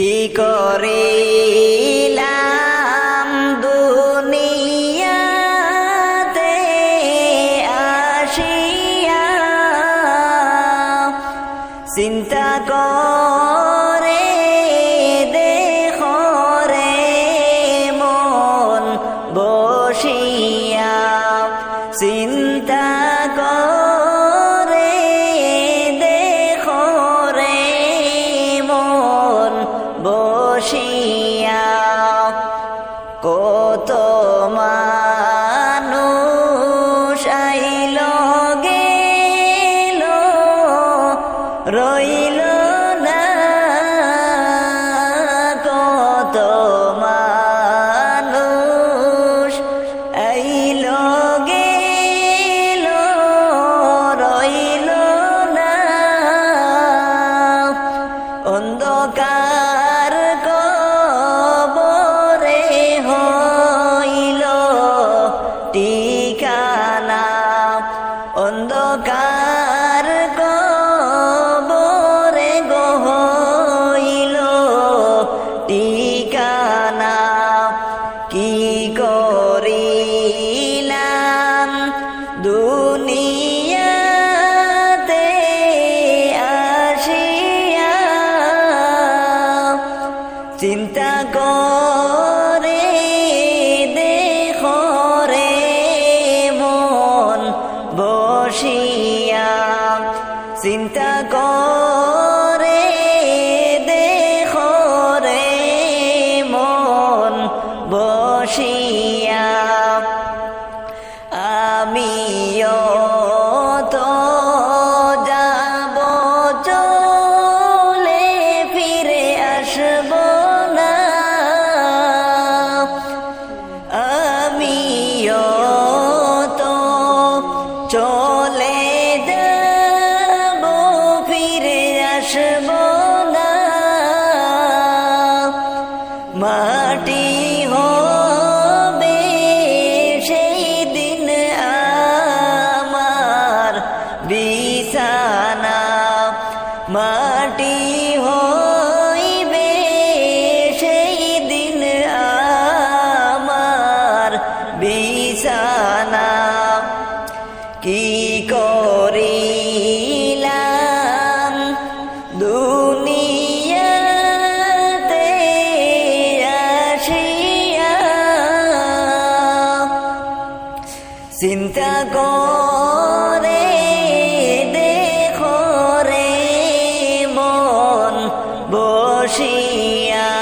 কি করিলাম দুনিয়াতে আসিয়া? চিন্তা করে কত অন্ধকার কবরে গহইল। ঠিকানা কি করিলাম? দুনিয়াতে আসিয়া চিন্তা আসব না। আমিও তো চলে যাব, ফিরে আসব না। মাটি হবে সেই দিন আমার বিছানা। চিন্তা করে দেখো রে মন বসিয়া।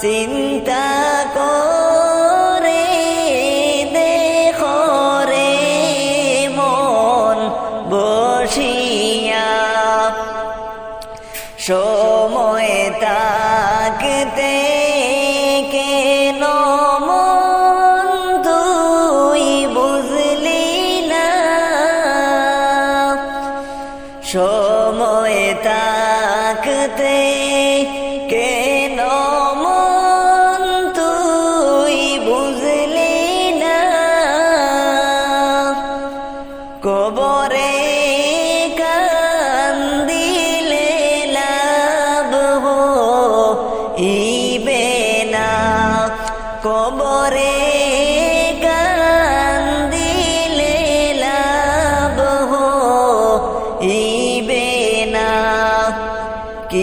চিন্তা করে দেখো রে মন বসিয়া। সময় সময় তাকতে